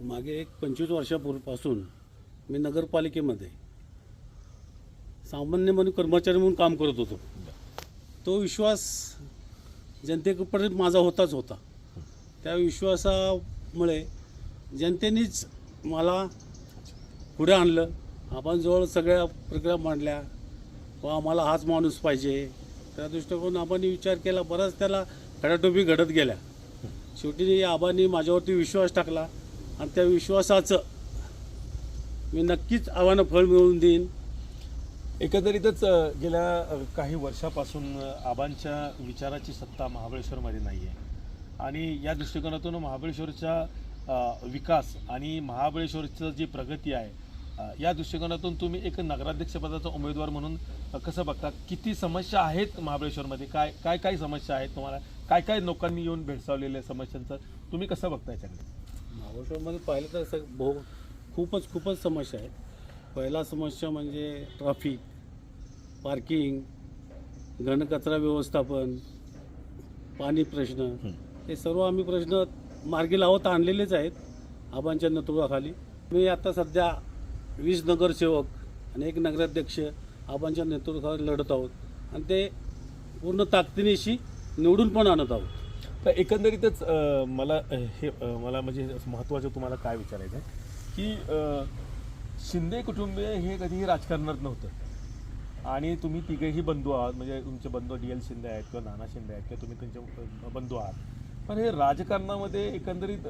मागे एक पंचवीस वर्षापूर्वीपासून मी नगरपालिकेमध्ये सामान्य म्हणून कर्मचारी म्हणून काम करत होतो. तो विश्वास जनतेपर्यंत माझा होताच होता. त्या विश्वासामुळे जनतेनेच मला पुढे आणलं. आपण जवळ सगळ्या प्रक्रिया मांडल्या. व आम्हाला हाच माणूस पाहिजे. त्या दृष्टिकोन आपण विचार केला. बराच त्याला खडाटोपी घडत गेल्या. शेवटी आबांनी माझ्यावरती विश्वास टाकला. आणि त्या विश्वासाचं मी नक्कीच आव्हानं फळ मिळवून देईन. एकंदरीतच गेल्या काही वर्षापासून आबांच्या विचाराची सत्ता महाबळेश्वरमध्ये नाही आहे आणि या दृष्टिकोनातून महाबळेश्वरचा विकास आणि महाबळेश्वरचं जी प्रगती आहे या दृष्टिकोनातून तुम्ही एक नगराध्यक्षपदाचा उमेदवार म्हणून कसं बघता? किती समस्या आहेत महाबळेश्वरमध्ये? काय काय काय समस्या आहेत तुम्हाला? काय काय लोकांनी येऊन भेडसावलेल्या समस्यांचं? तुम्ही कसं बघता याच्याकडे? महाबळेश्वरमध्ये पाहिलं तर सग बहु खूपच खूपच समस्या आहेत पहिला समस्या म्हणजे ट्रॅफिक पार्किंग घनकचरा व्यवस्थापन पाणी प्रश्न. हे सर्व आम्ही प्रश्न मार्गी लावत आणलेलेच आहेत आबांच्या नेतृत्वाखाली मी आता सध्या वीस नगरसेवक आणि एक नगराध्यक्ष आबांच्या नेतृत्वाखाली लढत आहोत. आणि ते पूर्ण ताकदीनिशी निवडून पण आणत आहोत. तर एकंदरीतच मला हे मला म्हणजे महत्त्वाचं तुम्हाला काय विचारायचं आहे की शिंदे कुटुंबीय हे कधीही राजकारणात नव्हतं. आणि तुम्ही तिघेही बंधू आहात म्हणजे तुमचे बंधू डी एल शिंदे आहेत किंवा नाना शिंदे आहेत किंवा तुम्ही त्यांचे बंधू आहात. पण हे राजकारणामध्ये एकंदरीत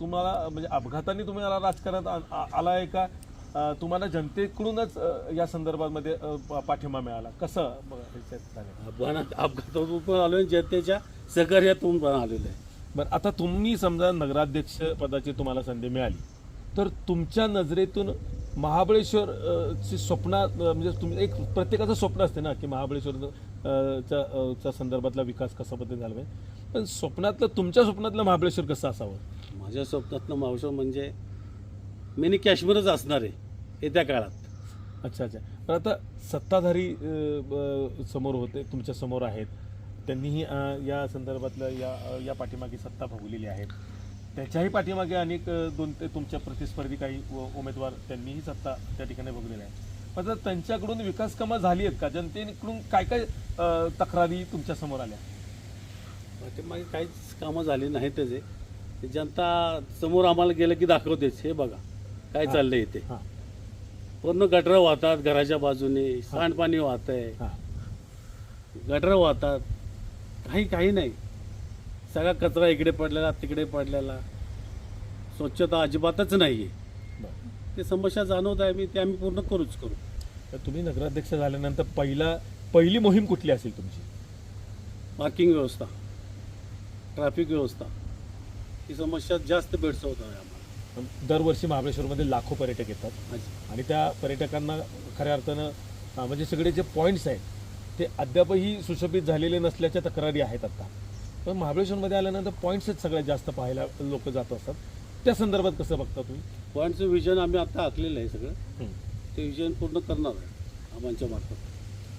तुम्हाला म्हणजे अपघाताने तुम्ही आला राजकारणात आ- आहे का? तुम्हाला जनतेकडूनच या संदर्भामध्ये पाठिंबा मिळाला. कसं? अपघात अपघातातून पण आलो जनतेच्या सहकार्यातून पण आलेलो आहे. बरं आता तुम्ही समजा नगराध्यक्ष पदाची तुम्हाला संधी मिळाली. तर तुमच्या नजरेतून महाबळेश्वर ची स्वप्न म्हणजे तुम्ही एक प्रत्येकाचं स्वप्न असते ना की महाबळेश्वर च्या संदर्भातला विकास कसा पद्धतीने झाला पाहिजे. पण स्वप्नातलं तुमच्या स्वप्नातलं महाबळेश्वर कसं असावं? माझ्या स्वप्नातलं मावशं म्हणजे मिनी काश्मीरच असणार आहे. येत्या काळात. अच्छा अच्छा. पण आता सत्ताधारी अ, ब- समोर होते तुमच्यासमोर आहेत. त्यांनीही अ, या संदर्भातलं या अ, या पाठीमागे सत्ता भोगलेली आहे. त्याच्याही पाठीमागे अनेक अ, दोन ते तुमच्या प्रतिस्पर्धी काही उ- उमेदवार त्यांनीही सत्ता त्या ठिकाणी भोगलेल्या आहे आता त्यांच्याकडून विकास कामं झाली आहेत का? जनतेकडून काय काय अ, तक्रारी तुमच्यासमोर आल्या? पाठीमागे काहीच कामं झाली नाहीतच आहे ते जनता समोर आम्हाला गेलं की दाखवतेच. हे बघा काय हा. चाललंय इथे हां. पूर्ण गटर वाहतात घराच्या बाजूने सांडपाणी वाहत आहे. हां. गटर वाहतात. काही काही नाही. सगळा कचरा इकडे पडलेला तिकडे पडलेला. स्वच्छता अजिबातच नाही आहे ते समस्या जाणवत आहे मी ते आम्ही पूर्ण करूच करू. तर तुम्ही नगराध्यक्ष झाल्यानंतर पहिला पहिली मोहीम कुठली असेल तुमची? पार्किंग व्यवस्था ट्रॅफिक व्यवस्था. ही समस्या जास्त भेडसावत आहे आम्हाला. दरवर्षी महाबळेश्वरमध्ये लाखो पर्यटक येतात. आणि त्या पर्यटकांना खऱ्या अर्थानं म्हणजे सगळे जे पॉईंट्स आहेत ते अद्यापही सुशोभित झालेले नसल्याच्या तक्रारी आहेत आता. पण महाबळेश्वरमध्ये आल्यानंतर पॉईंट्सच सगळ्यात जास्त पाहायला लोक जात असतात. त्या संदर्भात कसं बघता तुम्ही? पॉईंटचं विजन आम्ही आता आखलेलं आहे सगळं. ते विजन पूर्ण करणार आहे आबांच्या मार्फत.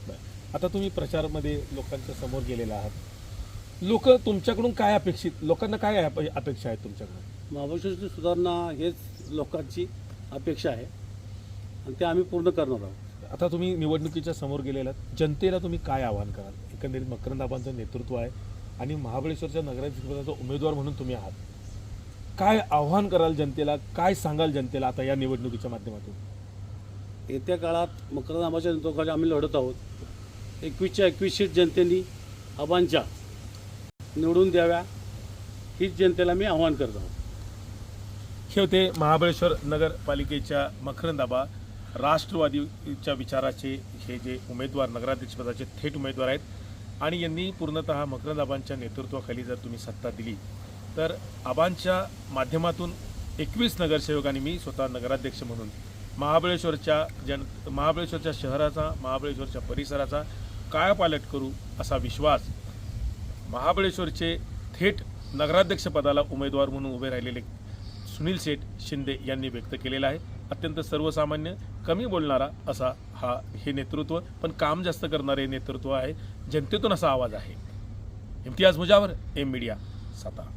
बरं. आता तुम्ही प्रचारमध्ये लोकांच्या समोर गेलेला आहात. लोक तुमच्याकडून काय अपेक्षित लोकांना काय अप- अपेक्षा आहेत तुमच्याकडून? महाबळेश्वरची सुधारणा हेच लोकांची अपेक्षा आहे. आणि ते आम्ही पूर्ण करणार आहोत. आता तुम्ही निवडणुकीच्या समोर गेलेलात. जनतेला तुम्ही काय आवाहन कराल? एकंदरीत मकरंद आबांचं नेतृत्व आहे आणि महाबळेश्वरच्या नगराध्यक्षपदाचा उमेदवार म्हणून तुम्ही आहात. काय आव्हान कराल जनतेला? काय सांगाल जनतेला आता या निवडणुकीच्या माध्यमातून? येत्या काळात मकरनामाच्या नेतृत्वाखाली आम्ही लढत आहोत. एकवीसच्या एकवीस सीट जनतेनी आबांच्या निवडून द्याव्या हीच जनतेला मी आव्हान करत आहोत. मुख्य होते महाबळेश्वर नगरपालिकेच्या मखरंदाबा. राष्ट्रवादीच्या विचाराचे हे जे उमेदवार नगराध्यक्षपदाचे थेट उमेदवार आहेत. आणि यांनी पूर्णतः मकरंदाबांच्या नेतृत्वाखाली जर तुम्ही सत्ता दिली तर आबांच्या माध्यमातून एकवीस नगरसेवकांनी मी स्वतः नगराध्यक्ष म्हणून महाबळेश्वरच्या जन महाबळेश्वरच्या शहराचा महाबळेश्वरच्या परिसराचा कायापालट करू असा विश्वास महाबळेश्वरचे थेट नगराध्यक्षपदाला उमेदवार म्हणून उभे राहिलेले सुनील शेठ शिंदे यांनी व्यक्त केलेला आहे. अत्यंत सर्वसामान्य कमी बोलणारा असा हा हे नेतृत्व पण काम जास्त करणारे नेतृत्व आहे. जनतेतून असा आवाज आहे. Imtiaz Mujawar M media Satara.